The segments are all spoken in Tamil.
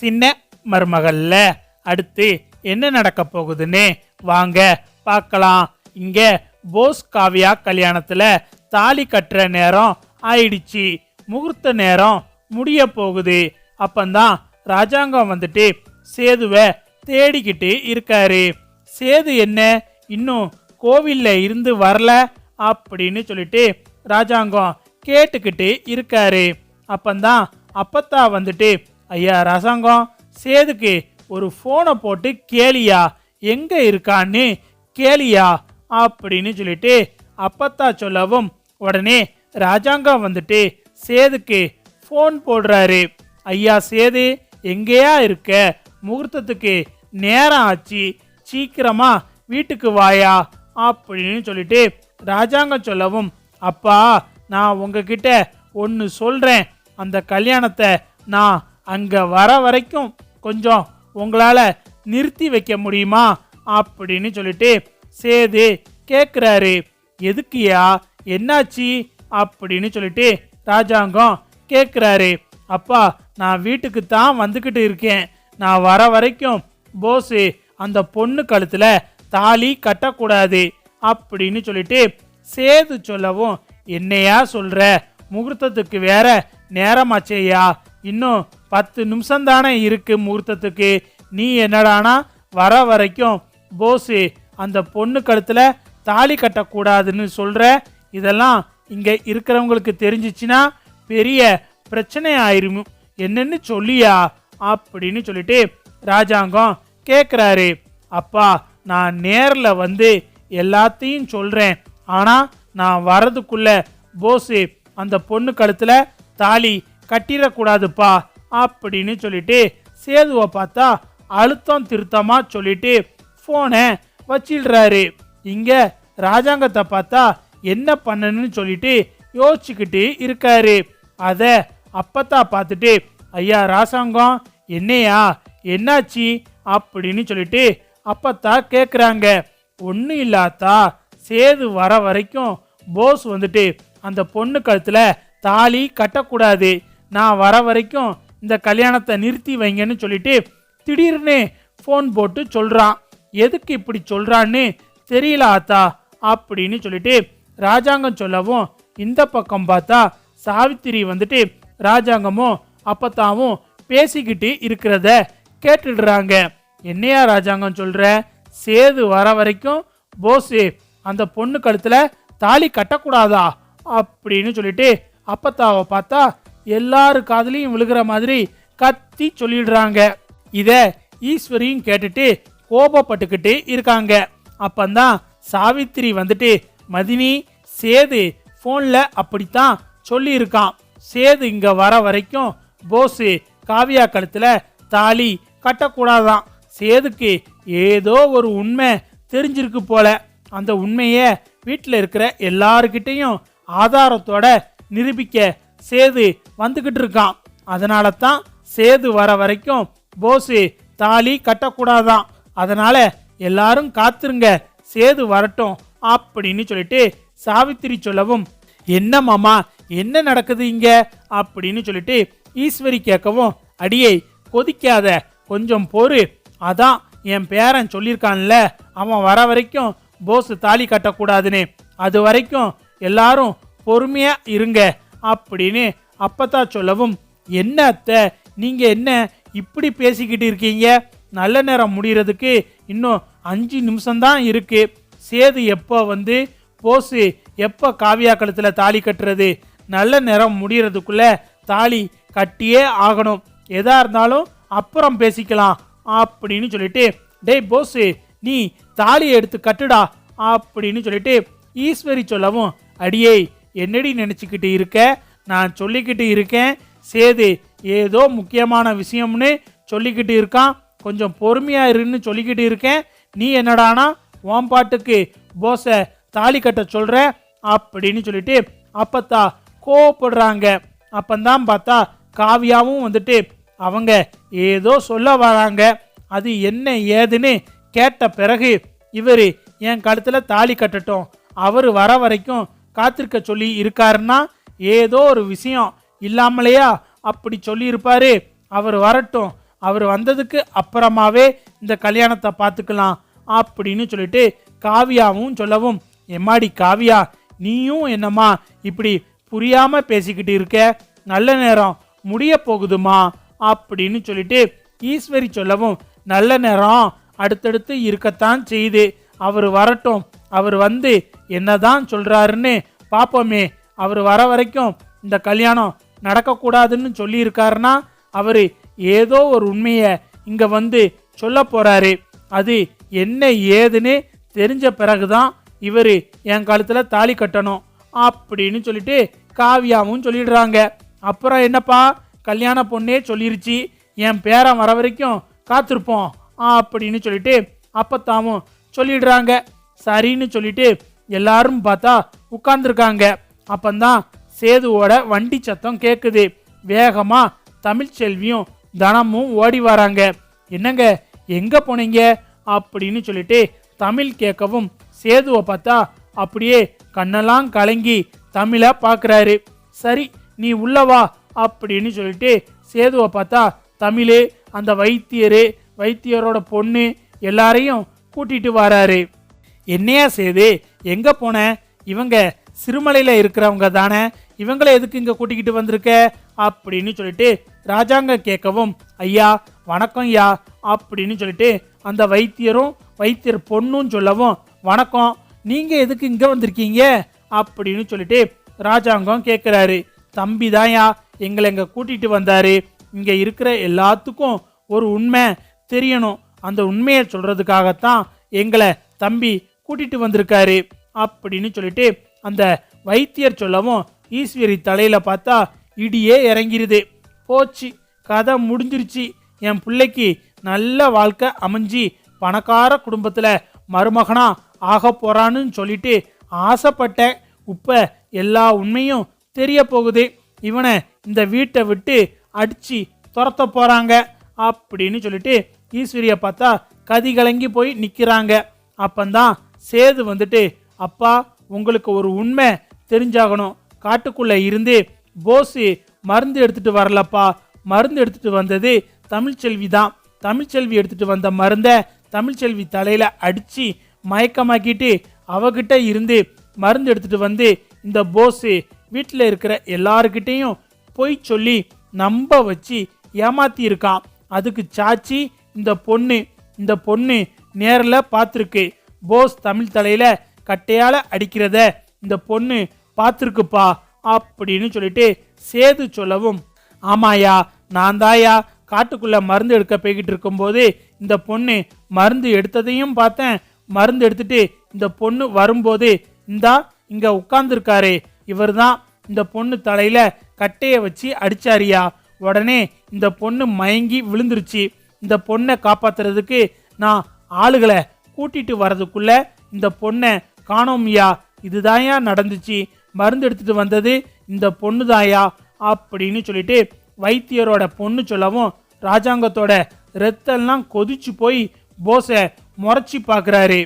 சின்ன மருமகள்ல. அடுத்து என்ன நடக்க போகுதுன்னு வாங்க பார்க்கலாம். இங்க போஸ் காவியா கல்யாணத்துல தாலி கட்டுற நேரம் ஆயிடுச்சு. முகூர்த்த நேரம் முடிய போகுது. அப்பந்தான் ராஜாங்கம் வந்துட்டு சேதுவை தேடிக்கிட்டு இருக்காரு. சேது என்ன? இன்னும் கோவில்ல இருந்து வரல அப்படின்னு சொல்லிட்டு ராஜாங்கம் கேட்டுக்கிட்டு இருக்காரு. அப்பந்தான் அப்பத்தா வந்துட்டு ஐயா ரசங்கம். சேதுக்கு ஒரு ஃபோனை போட்டு கேளியா எங்கே இருக்கான்னு கேளியா அப்படின்னு சொல்லிட்டு அப்பத்தா சொல்லவும் உடனே ராஜாங்கம் வந்துட்டு சேதுக்கு ஃபோன் போடுறாரு. ஐயா சேது எங்கேயா இருக்க? முகூர்த்தத்துக்கு நேரம் ஆச்சு. சீக்கிரமா வீட்டுக்கு வாயா அப்படின்னு சொல்லிட்டு ராஜாங்கம் சொல்லவும் அப்பா நான் உங்ககிட்ட ஒன்று சொல்கிறேன் அந்த கல்யாணத்தை நான் அங்கே வர வரைக்கும் கொஞ்சம் உங்களால் நிறுத்தி வைக்க முடியுமா அப்படின்னு சொல்லிட்டு சேது கேட்குறாரு எதுக்குயா என்னாச்சு? அப்படின்னு சொல்லிட்டு ராஜாங்கம் கேட்குறாரு அப்பா நான் வீட்டுக்கு தான் வந்துக்கிட்டு இருக்கேன். நான் வர வரைக்கும் போஸு அந்த பொண்ணு கழுத்தில் தாலி கட்டக்கூடாது அப்படின்னு சொல்லிட்டு சேது சொல்லவும் என்னையா சொல்கிற முகூர்த்தத்துக்கு வேற நேரமாச்சேயா இன்னும் பத்து நிமிஷம் தானே இருக்கு முகூர்த்தத்துக்கு. நீ என்னடானா வர வரைக்கும் போஸு அந்த பொண்ணு கழுத்தில் தாலி கட்டக்கூடாதுன்னு சொல்கிற இதெல்லாம் இங்கே இருக்கிறவங்களுக்கு தெரிஞ்சிச்சுன்னா பெரிய பிரச்சனை ஆயிரும். என்னன்னு சொல்லியா? அப்படின்னு சொல்லிட்டு ராஜாங்கம் கேட்குறாரு அப்பா நான் நேரில் வந்து எல்லாத்தையும் சொல்கிறேன் ஆனால் நான் வரதுக்குள்ள போஸு அந்த பொண்ணு கழுத்தில் தாலி கட்டிடக்கூடாதுப்பா அப்படின்னு சொல்லிட்டு சேதுவை பார்த்தா அழுத்தம் திருத்தமாக சொல்லிட்டு ஃபோனை வச்சிடுறாரு. இங்கே ராஜாங்கத்தை பார்த்தா என்ன பண்ணணும்னு சொல்லிட்டு யோசிச்சுக்கிட்டு இருக்காரு. அதை அப்பத்தா பார்த்துட்டு ஐயா ராசாங்கம் என்னையா? என்னாச்சு? அப்படின்னு சொல்லிட்டு அப்பத்தா கேட்குறாங்க ஒன்றும் இல்லாத்தா சேது வர வரைக்கும் போஸ் வந்துட்டு அந்த பொண்ணு கழுத்தில் தாலி கட்டக்கூடாது. நான் வர வரைக்கும் இந்த கல்யாணத்தை நிறுத்தி வைங்கன்னு சொல்லிட்டு திடீர்னு ஃபோன் போட்டு சொல்கிறான் எதுக்கு இப்படி சொல்கிறான்னு தெரியல ஆத்தா அப்படின்னு சொல்லிட்டு ராஜாங்கம் சொல்லவும் இந்த பக்கம் பார்த்தா சாவித்திரி வந்துட்டு ராஜாங்கமும் அப்பத்தாவும் பேசிக்கிட்டு இருக்கிறத கேட்டுடுறாங்க. என்னையா ராஜாங்கம் சொல்கிற சேது வர வரைக்கும் போஸு அந்த பொண்ணு கழுத்தில் தாலி கட்டக்கூடாதா? அப்படின்னு சொல்லிட்டு அப்பத்தாவை பார்த்தா எல்லாரு காதுலையும் விழுகிற மாதிரி கத்தி சொல்லிடுறாங்க. இதை ஈஸ்வரியும் கேட்டுட்டு கோபப்பட்டுக்கிட்டு இருக்காங்க. அப்பந்தான் சாவித்திரி வந்துட்டு மதினி சேது ஃபோனில் அப்படித்தான் சொல்லியிருக்கான். சேது இங்கே வர வரைக்கும் போஸு காவியா கழுத்தில் தாலி கட்டக்கூடாதான். சேதுக்கு ஏதோ ஒரு உண்மை தெரிஞ்சிருக்கு போல. அந்த உண்மையை வீட்டில் இருக்கிற எல்லாருக்கிட்டேயும் ஆதாரத்தோட நிரூபிக்க சேது வந்துக்கிட்டு இருக்கான். அதனால தான் சேது வர வரைக்கும் போஸு தாலி கட்டக்கூடாதான். அதனால எல்லாரும் காத்துருங்க சேது வரட்டும் அப்படின்னு சொல்லிட்டு சாவித்திரி சொல்லவும் என்ன மாமா என்ன நடக்குது இங்க? அப்படின்னு சொல்லிட்டு ஈஸ்வரி கேட்கவும் அடியை கொதிக்காத கொஞ்சம் பொறு அதான் என் பேரன் சொல்லியிருக்கான்ல அவன் வர வரைக்கும் போஸ் தாலி கட்டக்கூடாதுன்னு. அது வரைக்கும் எல்லாரும் பொறுமையாக இருங்க. அப்படின்னு அப்பத்தா சொல்லவும் என்ன அத்தை? நீங்கள் என்ன இப்படி பேசிக்கிட்டு இருக்கீங்க? நல்ல நேரம் முடிகிறதுக்கு இன்னும் அஞ்சு நிமிஷம்தான் இருக்குது சேது எப்போ வந்து போஸு எப்போ காவியா கழுத்தில் தாலி கட்டுறது? நல்ல நேரம் முடிகிறதுக்குள்ளே தாலி கட்டியே ஆகணும். எதா இருந்தாலும் அப்புறம் பேசிக்கலாம். அப்படின்னு சொல்லிட்டு டேய் போஸு நீ தாலியை எடுத்து கட்டுடா. அப்படின்னு சொல்லிட்டு ஈஸ்வரி சொல்லவும் அடியே என்னடி நினச்சிக்கிட்டு இருக்க? நான் சொல்லிக்கிட்டு இருக்கேன். சேது ஏதோ முக்கியமான விஷயம்னு சொல்லிக்கிட்டு இருக்கான். கொஞ்சம் பொறுமையாக இருன்னு சொல்லிக்கிட்டு இருக்கேன். நீ என்னடானா ஓம் பாட்டுக்கு போஸை தாலி கட்ட சொல்கிற அப்படின்னு சொல்லிட்டு அப்பத்தா கோவப்படுறாங்க. அப்பந்தான் பார்த்தா காவியாவும் வந்துட்டு அவங்க ஏதோ சொல்ல வராங்க. அது என்ன ஏதுன்னு கேட்ட பிறகு இவர் என் கழுத்தில் தாலி கட்டட்டும். அவர் வர வரைக்கும் காத்திருக்க சொல்லி இருக்காருன்னா ஏதோ ஒரு விஷயம் இல்லாமலையா? அப்படி சொல்லியிருப்பாரு. அவர் வரட்டும். அவர் வந்ததுக்கு அப்புறமாவே இந்த கல்யாணத்தை பார்த்துக்கலாம் அப்படின்னு சொல்லிட்டு காவியாவும் சொல்லவும் எம்மாடி காவியா நீயும் என்னம்மா இப்படி புரியாமல் பேசிக்கிட்டு இருக்க? நல்ல நேரம் முடிய போகுதுமா? அப்படின்னு சொல்லிட்டு ஈஸ்வரி சொல்லவும் நல்ல நேரம் அடுத்தடுத்து இருக்கத்தான் செய்யுது. அவர் வரட்டும். அவர் வந்து என்னதான் சொல்கிறாருன்னு பார்ப்போமே அவர் வர வரைக்கும் இந்த கல்யாணம் நடக்கக்கூடாதுன்னு சொல்லியிருக்காருன்னா அவர் ஏதோ ஒரு உண்மையை இங்கே வந்து சொல்ல போறாரு. அது என்ன ஏதுன்னு தெரிஞ்ச பிறகுதான் இவர் என் காலத்தில் தாலி கட்டணும் அப்படின்னு சொல்லிட்டு காவியாவும் சொல்லிடுறாங்க. அப்புறம் என்னப்பா கல்யாண பொண்ணே சொல்லிருச்சு என் பேரன் வர வரைக்கும் காத்திருப்போம் அப்படின்னு சொல்லிட்டு அப்பத்தாவும் சொல்லிடுறாங்க. சரின்னு சொல்லிட்டு எல்லாரும் பார்த்தா உட்கார்ந்துருக்காங்க. அப்பந்தான் சேதுவோட வண்டி சத்தம் கேட்குது வேகமாக தமிழ்ச்செல்வியும் தனமும் ஓடி வராங்க. என்னங்க எங்கே போனீங்க? அப்படின்னு சொல்லிட்டு தமிழ் கேட்கவும் சேதுவை பார்த்தா அப்படியே கண்ணெல்லாம் கலங்கி தமிழை பார்க்குறாரு. சரி நீ உள்ளவா அப்படின்னு சொல்லிட்டு சேதுவை பார்த்தா தமிழ் அந்த வைத்தியர் வைத்தியரோட பொண்ணு எல்லாரையும் கூட்டிட்டு வராரு. என்னையா செய்து? எங்கே போன? இவங்க சிறுமலையில் இருக்கிறவங்க தானே? இவங்களை எதுக்கு இங்கே கூட்டிக்கிட்டு வந்திருக்க? அப்படின்னு சொல்லிட்டு ராஜாங்க கேட்கவும் ஐயா வணக்கம் ஐயா அப்படின்னு சொல்லிட்டு அந்த வைத்தியரும் வைத்தியர் பொண்ணும் சொல்லவும் வணக்கம் நீங்கள் எதுக்கு இங்கே வந்திருக்கீங்க? அப்படின்னு சொல்லிட்டு ராஜாங்கம் கேட்குறாரு. தம்பி தான்யா எங்களை இங்கே கூட்டிகிட்டு வந்தாரு. இங்கே இருக்கிற எல்லாத்துக்கும் ஒரு உண்மை தெரியணும். அந்த உண்மையை சொல்கிறதுக்காகத்தான் எங்களை தம்பி கூட்டிட்டு வந்திருக்காரு அப்படின்னு சொல்லிட்டு அந்த வைத்தியர் சொல்லவும் ஈஸ்வரி தலையில பார்த்தா இடியே இறங்கிருது. போச்சு கதை முடிஞ்சிருச்சு. என் பிள்ளைக்கு நல்ல வாழ்க்கை அமைஞ்சி பணக்கார குடும்பத்தில் மருமகனா ஆக போறான்னு சொல்லிட்டு ஆசைப்பட்டேன். இப்போ எல்லா உண்மையும் தெரிய போகுது. இவனை இந்த வீட்டை விட்டு அடிச்சு துரத்த போறாங்க அப்படின்னு சொல்லிட்டு ஈஸ்வரியை பார்த்தா கதி கலங்கி போய் நிற்கிறாங்க அப்பந்தான் சேது வந்துட்டு அப்பா உங்களுக்கு ஒரு உண்மை தெரிஞ்சாகணும். காட்டுக்குள்ளே இருந்து போஸு மருந்து எடுத்துகிட்டு வரலப்பா. மருந்து எடுத்துகிட்டு வந்தது தமிழ்ச்செல்வி தான். தமிழ்ச்செல்வி எடுத்துகிட்டு வந்த மருந்தை தமிழ்ச்செல்வி தலையில் அடித்து மயக்கமாக்கிட்டு அவகிட்ட இருந்து மருந்து எடுத்துகிட்டு வந்து இந்த போஸு வீட்டில் இருக்கிற எல்லாருக்கிட்டேயும் பொய் சொல்லி நம்ப வச்சு ஏமாத்தி இருக்கான் அதுக்கு சாட்சி இந்த பொண்ணு இந்த பொண்ணு நேரில் பார்த்துருக்கு போஸ் தமிழ் தலையில் கட்டையால் அடிக்கிறத இந்த பொண்ணு பார்த்துருக்குப்பா அப்படின்னு சொல்லிட்டு சேது சொல்லவும் ஆமாயா நான் தாயா காட்டுக்குள்ளே மருந்து எடுக்க போய்கிட்டு இருக்கும்போது இந்த பொண்ணு மருந்து எடுத்ததையும் பார்த்தேன். மருந்து எடுத்துட்டு இந்த பொண்ணு வரும்போது இந்தா இங்கே உட்காந்துருக்காரு இவர் தான் இந்த பொண்ணு தலையில் கட்டையை வச்சு அடிச்சாரியா உடனே இந்த பொண்ணு மயங்கி விழுந்துருச்சு. இந்த பொண்ணை காப்பாத்துறதுக்கு நான் ஆளுகளை கூட்டிட்டு வரதுக்குள்ள இந்த பொண்ணை காணோம்யா இதுதாயா நடந்துச்சு. மருந்து எடுத்துட்டு வந்தது இந்த பொண்ணு தாயா அப்படின்னு சொல்லிட்டு வைத்தியரோட பொண்ணு சொல்லவும் ராஜாங்கத்தோட ரத்தெல்லாம் கொதிச்சு போய் போஸை முறைச்சி பார்க்குறாரு.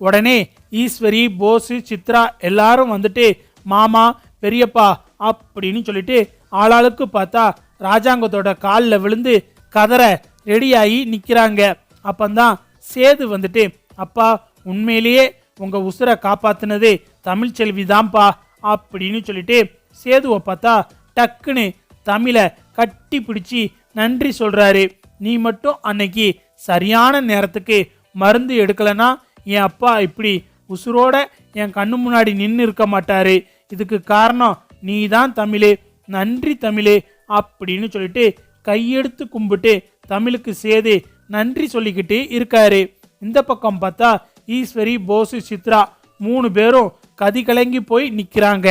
உடனே ஈஸ்வரி போஸு சித்ரா எல்லாரும் வந்துட்டு மாமா பெரியப்பா அப்படின்னு சொல்லிட்டு ஆளாளுக்கு பார்த்தா ராஜாங்கத்தோட காலில் விழுந்து கதற ரெடியாகி நிற்கிறாங்க அப்பந்தான் சேது வந்துட்டு அப்பா உண்மையிலேயே உங்கள் உசுரை காப்பாத்தினது தமிழ்ச்செல்வி தான்ப்பா அப்படின்னு சொல்லிட்டு சேதுவை பார்த்தா டக்குன்னு தமிழை கட்டி பிடிச்சி நன்றி சொல்கிறாரு நீ மட்டும் அன்னைக்கு சரியான நேரத்துக்கு மருந்து எடுக்கலைன்னா என் அப்பா இப்படி உசுரோட என் கண்ணு முன்னாடி நின்று இருக்க மாட்டாரு. இதுக்கு காரணம் நீ தான் தமிழே நன்றி தமிழே அப்படின்னு சொல்லிட்டு கையெடுத்து கும்பிட்டு தமிழுக்கு சேது நன்றி சொல்லிக்கிட்டு இருக்காரு. இந்த பக்கம் பார்த்தா ஈஸ்வரி போசு சித்ரா மூணு பேரும் கதி கலங்கி போய் நிக்கிறாங்க.